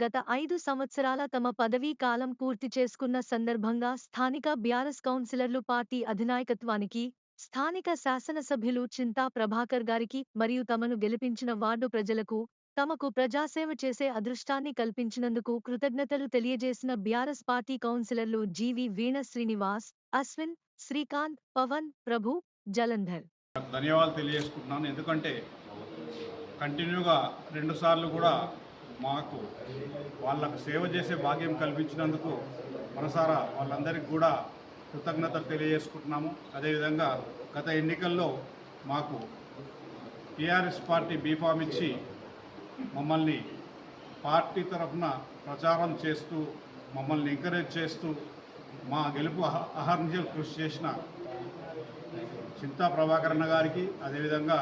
గత ఐదు సంవత్సరాల తమ పదవీ కాలం పూర్తి చేసుకున్న సందర్భంగా స్థానిక బ్యారస్ కౌన్సిలర్లు పార్టీ అధినాయకత్వానికి స్థానిక శాసనసభ్యులు చింతా ప్రభాకర్ గారికి మరియు తమను గెలిపించిన వార్డు ప్రజలకు తమకు ప్రజాసేవ చేసే అదృష్టాన్ని కల్పించినందుకు కృతజ్ఞతలు తెలియజేసిన బ్యారస్ పార్టీ కౌన్సిలర్లు జీవి వీణ శ్రీనివాస్ అశ్విన్ శ్రీకాంత్ పవన్ ప్రభు జలంధర్. ధన్యవాదాలు తెలియజేసుకుంటున్నాను. ఎందుకంటే కంటిన్యూగా రెండుసార్లు కూడా మాకు వాళ్ళకు సేవ చేసే భాగ్యం కల్పించినందుకు మనసారా వాళ్ళందరికీ కూడా కృతజ్ఞతలు తెలియజేసుకుంటున్నాము. అదేవిధంగా గత ఎన్నికల్లో మాకు టీఆర్ఎస్ పార్టీ బీఫామ్ ఇచ్చి మమ్మల్ని పార్టీ తరఫున ప్రచారం చేస్తూ మమ్మల్ని ఎంకరేజ్ చేస్తూ మా గెలుపు అహ అహర్నిశలు కృషి చేసిన చింతా ప్రభాకరణ గారికి అదేవిధంగా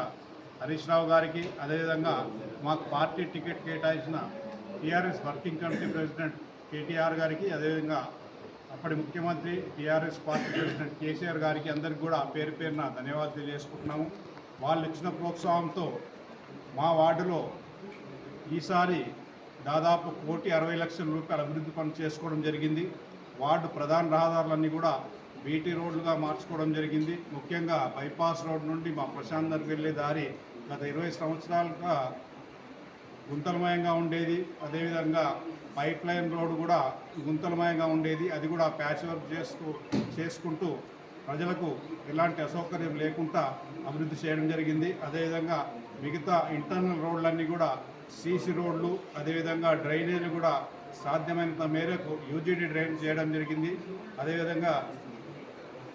హరీష్ రావు గారికి అదేవిధంగా మాకు పార్టీ టికెట్ కేటాయించిన TRS working committee president KTR గారికి అదేవిధంగా అప్పటి ముఖ్యమంత్రి టీఆర్ఎస్ పార్టీ ప్రెసిడెంట్ కేసీఆర్ గారికి అందరికి కూడా పేరు పేరున ధన్యవాదాలు తెలియజేసుకుంటున్నాము. వాళ్ళు ఇచ్చిన ప్రోత్సాహంతో మా వార్డులో ఈసారి దాదాపు కోటి అరవై లక్షల రూపాయల అభివృద్ధి పనులు చేసుకోవడం జరిగింది. వార్డు ప్రధాన రహదారులన్నీ కూడా బీటీ రోడ్లుగా మార్చుకోవడం జరిగింది. ముఖ్యంగా బైపాస్ రోడ్ నుండి మా ప్రశాంత్ వెళ్ళే దారి గత ఇరవై సంవత్సరాలుగా గుంతలమయంగా ఉండేది. అదేవిధంగా పైప్ లైన్ రోడ్డు కూడా గుంతలమయంగా ఉండేది. అది కూడా ప్యాచ్ వర్క్ చేస్తూ చేసుకుంటూ ప్రజలకు ఎలాంటి అసౌకర్యం లేకుండా అభివృద్ధి చేయడం జరిగింది. అదేవిధంగా మిగతా ఇంటర్నల్ రోడ్లన్నీ కూడా సీసీ రోడ్లు అదేవిధంగా డ్రైనేజీలు కూడా సాధ్యమైనంత మేరకు యూజీడీ డ్రైన్ చేయడం జరిగింది. అదేవిధంగా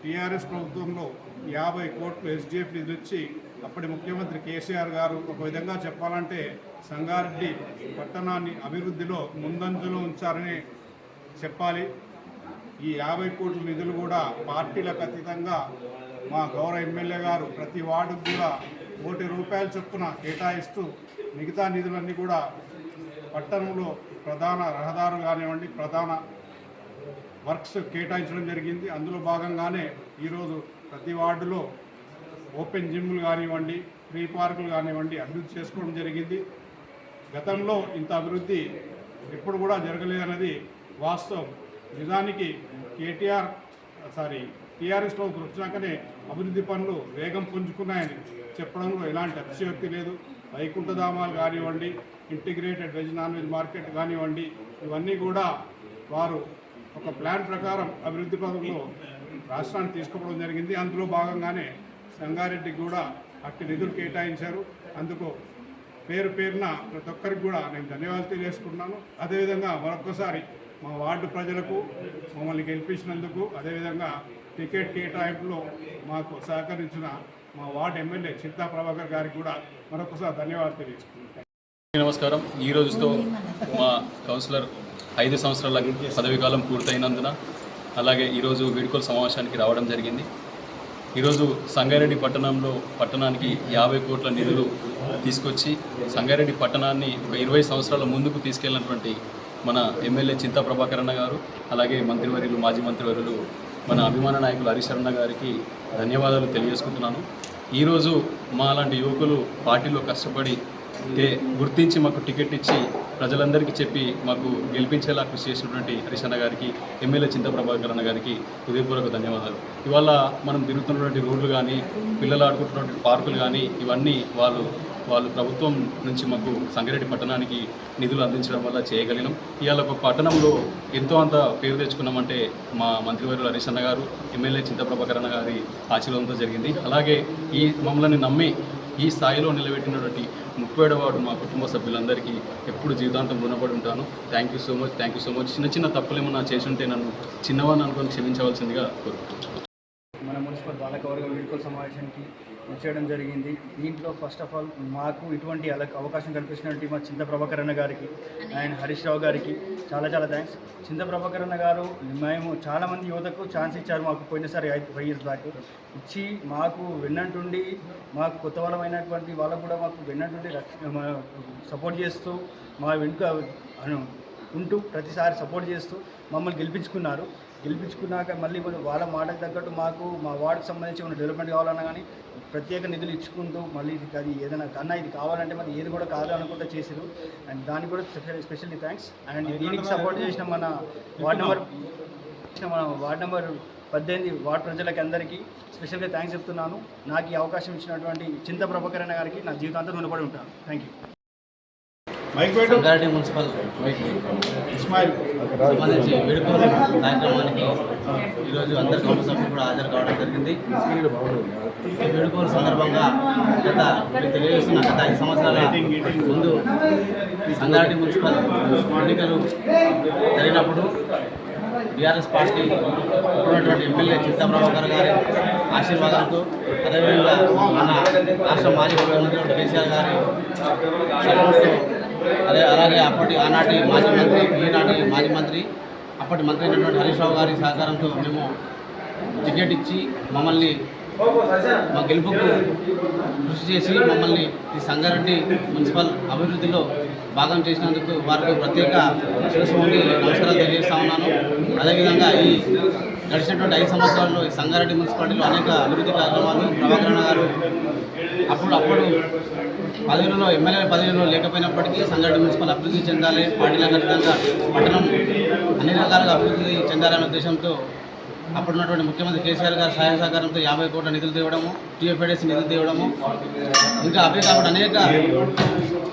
టీఆర్ఎస్ ప్రభుత్వంలో యాభై కోట్లు ఎస్డిఎఫ్ నిధులు ఇచ్చి అప్పటి ముఖ్యమంత్రి కేసీఆర్ గారు ఒక విధంగా చెప్పాలంటే సంగారెడ్డి పట్టణాన్ని అభివృద్ధిలో ముందంజలో ఉంచారని చెప్పాలి. ఈ యాభై కోట్ల నిధులు కూడా పార్టీలకు అతీతంగా మా గౌరవ ఎమ్మెల్యే గారు ప్రతి వార్డుకు కూడా కోటి రూపాయల చొప్పున కేటాయిస్తూ మిగతా నిధులన్నీ కూడా పట్టణంలో ప్రధాన రహదారులు కానివ్వండి ప్రధాన వర్క్స్ కేటాయించడం జరిగింది. అందులో భాగంగానే ఈరోజు ప్రతి వార్డులో ఓపెన్ జిమ్లు కానివ్వండి ఫ్రీ పార్కులు కానివ్వండి అభివృద్ధి చేసుకోవడం జరిగింది. గతంలో ఇంత అభివృద్ధి ఎప్పుడు కూడా జరగలేదన్నది వాస్తవం. నిజానికి కేటీఆర్ సారీ టీఆర్ఎస్లో వచ్చినాకనే అభివృద్ధి పనులు వేగం పుంజుకున్నాయని చెప్పడంలో ఎలాంటి అతిశయోక్తి లేదు. వైకుంఠధామాలు కానివ్వండి integrated veg non veg market కానివ్వండి ఇవన్నీ కూడా వారు ఒక ప్లాన్ ప్రకారం అభివృద్ధి పథంలో రాష్ట్రాన్ని తీసుకోవడం జరిగింది. అందులో భాగంగానే సంగారెడ్డికి కూడా అట్టి నిధులు కేటాయించారు. అందుకు పేరు పేరున ప్రతి ఒక్కరికి కూడా నేను ధన్యవాదాలు తెలియజేసుకుంటున్నాను. అదేవిధంగా మరొకసారి మా వార్డు ప్రజలకు మమ్మల్ని గెలిపించినందుకు అదేవిధంగా టికెట్ కేటాయింపులో మాకు సహకరించిన మా వార్డు ఎమ్మెల్యే చింతా ప్రభాకర్ గారికి కూడా మరొకసారి ధన్యవాదాలు తెలియజేసుకుంటున్నాను. నమస్కారం. ఈ రోజుతో మా కౌన్సిలర్ ఐదు సంవత్సరాల పదవీకాలం పూర్తయినందున అలాగే ఈరోజు వీడుకోలు సమావేశానికి రావడం జరిగింది. ఈరోజు సంగారెడ్డి పట్టణంలో పట్టణానికి యాభై కోట్ల నిధులు తీసుకొచ్చి సంగారెడ్డి పట్టణాన్ని ఒక ఇరవై సంవత్సరాల ముందుకు తీసుకెళ్ళినటువంటి మన ఎమ్మెల్యే చింతా ప్రభాకరణ గారు అలాగే మంత్రివర్యులు మాజీ మంత్రివర్యులు మన అభిమాన నాయకులు హరిశరణ గారికి ధన్యవాదాలు తెలియజేసుకుంటున్నాను. ఈరోజు మా లాంటి యువకులు పార్టీలో కష్టపడి గుర్తించి మాకు టికెట్ ఇచ్చి ప్రజలందరికీ చెప్పి మాకు గెలిపించేలా కృషి చేసినటువంటి హరిశన్న గారికి ఎమ్మెల్యే చింతప్రభాకరణ గారికి హృదయపూర్వక ధన్యవాదాలు. ఇవాళ మనం తిరుగుతున్నటువంటి రోడ్లు కానీ పిల్లలు ఆడుకుంటున్నటువంటి పార్కులు కానీ ఇవన్నీ వాళ్ళు వాళ్ళు ప్రభుత్వం నుంచి మాకు సంగారెడ్డి పట్టణానికి నిధులు అందించడం వల్ల చేయగలిగినాం. ఇవాళ ఒక పట్టణంలో ఎంతో అంత పేరు తెచ్చుకున్నామంటే మా మంత్రివర్యులు హరిశన్న గారు ఎమ్మెల్యే చింత ప్రభాకరణ గారి ఆశీర్వాదంతో జరిగింది. అలాగే ఈ మమ్మల్ని నమ్మి ఈ స్థాయిలో నిలబెట్టినటువంటి ముప్పై వాడు మా కుటుంబ సభ్యులందరికీ ఎప్పుడు జీవితాంతం రుణపడి ఉంటాను. Thank you so much thank you so much చిన్న చిన్న తప్పులు ఏమన్నా చేసి ఉంటే నన్ను చిన్నవాడిని అనుకొని క్షమించవలసిందిగా కోరుకుంటున్నాను. మన మున్సిపల్ బాలకవర్గ వీడ్కోల సమావేశానికి చేయడం జరిగింది. దీంట్లో ఫస్ట్ ఆఫ్ ఆల్ మాకు ఇటువంటి అవకాశం కల్పించినటువంటి మా చింత ప్రభాకరణ గారికి అండ్ హరీష్ రావు గారికి చాలా చాలా థ్యాంక్స్ చింత ప్రభాకరణ గారు మేము చాలామంది యువతకు ఛాన్స్ ఇచ్చారు మాకు పోయినసారి ఫైవ్ ఇయర్స్ బ్యాక్ ఇచ్చి మాకు వెన్నంటుండి మాకు కొత్త వాళ్ళమైనటువంటి వాళ్ళకు కూడా మాకు వెన్నంటుండి సపోర్ట్ చేస్తూ మా వెనుక ఉంటూ ప్రతిసారి సపోర్ట్ చేస్తూ మమ్మల్ని గెలిపించుకున్నారు. గెలిపించుకున్నాక మళ్ళీ వాళ్ళ మాటకు తగ్గట్టు మాకు మా వార్డుకి సంబంధించి ఉన్న డెవలప్మెంట్ కావాలన్నా కానీ ప్రత్యేక నిధులు ఇచ్చుకుంటూ మళ్ళీ ఇది అది ఏదైనా కన్నా ఇది కావాలంటే మరి ఏది కూడా కాదు అనుకుంటూ చేసారు అండ్ దానికి కూడా స్పెషల్లీ థ్యాంక్స్ అండ్ దీనికి సపోర్ట్ చేసిన మన వార్డ్ నెంబర్ చేసిన మన వార్డ్ నెంబర్ పద్దెనిమిది వార్డ్ ప్రజలకి అందరికీ స్పెషల్గా థ్యాంక్స్ చెప్తున్నాను. నాకు ఈ అవకాశం ఇచ్చినటువంటి చింత ప్రభాకరణ గారికి నా జీవితాంతం రుణపడి ఉంటాను. Thank you municipal. ఇస్మాయిల్ సంబంధించి వేడుకల కార్యక్రమానికి ఈరోజు అందరి కౌన్సిల్ సభ్యులు కూడా హాజరు కావడం జరిగింది. ఈ వేడుకల సందర్భంగా గత తెలియజేస్తున్న గత ఐదు సంవత్సరాల ముందు సంగారెడ్డి మున్సిపల్ ఎన్నికలు జరిగినప్పుడు బీఆర్ఎస్ పార్టీ ఉన్నటువంటి ఎమ్మెల్యే చింతా ప్రభాకర్ గారి ఆశీర్వాదంతో అదేవిధంగా మన రాష్ట్ర మాజీ ముఖ్యమంత్రి కేసీఆర్ గారి సపోర్ట్తో అదే అలాగే అప్పటి ఆనాటి మాజీ మంత్రి ఈనాటి మాజీ మంత్రి అప్పటి మంత్రి అయినటువంటి హరీష్ రావు గారి సహకారంతో మేము టికెట్ ఇచ్చి మమ్మల్ని మా గెలుపుకు కృషి చేసి మమ్మల్ని ఈ సంగారెడ్డి మున్సిపల్ అభివృద్ధిలో భాగం చేసినందుకు వారికి ప్రత్యేక శిరస్వామి నమస్కారాలు తెలియజేస్తా ఉన్నాను. అదేవిధంగా ఈ గడిచినటువంటి ఐదు సంవత్సరాల్లో ఈ సంగారెడ్డి మున్సిపాలిటీలో అనేక అభివృద్ధి కార్యక్రమాలు ప్రభాకరణ గారు అప్పుడు అప్పుడు పదవిలో ఎమ్మెల్యే పదవిలో లేకపోయినప్పటికీ సంగారెడ్డి మున్సిపల్ అభివృద్ధి చెందాలి పార్టీల ఖచ్చితంగా పట్టణం అన్ని రకాలుగా అభివృద్ధి చెందాలనే ఉద్దేశంతో అప్పుడు ఉన్నటువంటి ముఖ్యమంత్రి కేసీఆర్ గారు సహాయ సహకారంతో యాభై కోట్ల నిధులు తేవడము టీఎఫ్ఐడిసి నిధులు తేవడము ఇంకా అవే కాకుండా అనేక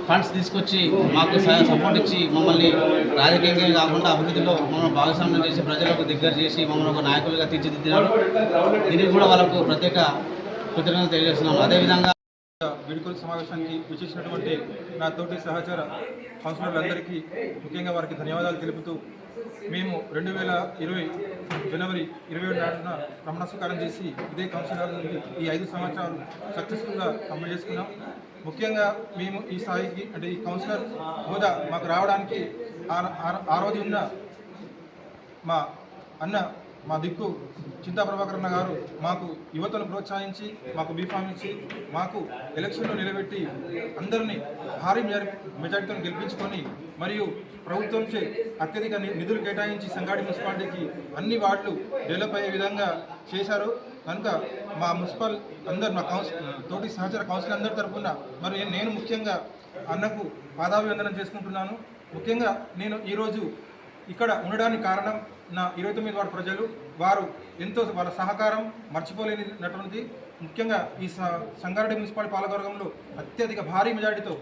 ఫండ్స్ తీసుకొచ్చి మాకు సపోర్ట్ ఇచ్చి మమ్మల్ని రాజకీయంగా కాకుండా అభివృద్ధిలో మమ్మల్ని భాగస్వామ్యం చేసి ప్రజలకు దగ్గర చేసి మమ్మల్ని ఒక నాయకులుగా తీర్చిదిద్దినారు. దీనికి కూడా వాళ్ళకు ప్రత్యేక కృతజ్ఞతలు తెలియజేస్తున్నాము అదేవిధంగా వీడుకోలు సమావేశానికి విచ్చేసినటువంటి నా తోటి సహచర కౌన్సిలర్లందరికీ ముఖ్యంగా వారికి ధన్యవాదాలు తెలుపుతూ మేము రెండు వేల ఇరవై జనవరి ఇరవై ఏడు నాటిన ప్రమాణ స్వీకారం చేసి ఇదే కౌన్సిలర్ నుండి ఈ ఐదు సంవత్సరాలు సక్సెస్ఫుల్గా కంప్లీట్ చేసుకున్నాం. ముఖ్యంగా మేము ఈ స్థాయికి అంటే ఈ కౌన్సిలర్ హోదా మాకు రావడానికి ఆ- ఆ- రోజు ఉన్న మా అన్న మా దిక్కు చింతా ప్రభాకరణ గారు మాకు యువతను ప్రోత్సహించి మాకు బీఫామ్ ఇచ్చి మాకు ఎలక్షన్లో నిలబెట్టి అందరినీ భారీ మెజారి- మెజారిటీతో గెలిపించుకొని మరియు ప్రభుత్వంచే అత్యధిక నిధులు కేటాయించి సంగాడి మున్సిపాలిటీకి అన్ని వార్డులు డెవలప్ అయ్యే విధంగా చేశారు. కనుక మా మున్సిపల్ అందరు మా కౌన్సిల్ తోటి సహచర కౌన్సిల్ అందరి తరఫున మరి నేను- ముఖ్యంగా అన్నకు పాదాభివందనం చేసుకుంటున్నాను. ముఖ్యంగా నేను ఈరోజు ఇక్కడ ఉండడానికి కారణం నా ఇరవై తొమ్మిది వార్డు ప్రజలు. వారు ఎంతో వాళ్ళ సహకారం మర్చిపోలేనినటువంటిది ముఖ్యంగా ఈ స- సంగారెడ్డి మున్సిపాలిటీ పాలకవర్గంలో అత్యధిక భారీ మెజార్టీతో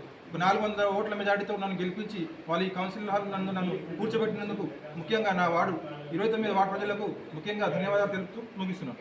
నాలుగు వందల ఓట్ల మెజార్టీతో నన్ను గెలిపించి వాళ్ళు ఈ కౌన్సిల్ హాల్ నన్ను నన్ను కూర్చోబెట్టినందుకు ముఖ్యంగా నా వార్డు ఇరవై తొమ్మిది వార్డు ప్రజలకు ముఖ్యంగా ధన్యవాదాలు తెలుపుతూ ముగిస్తున్నాను.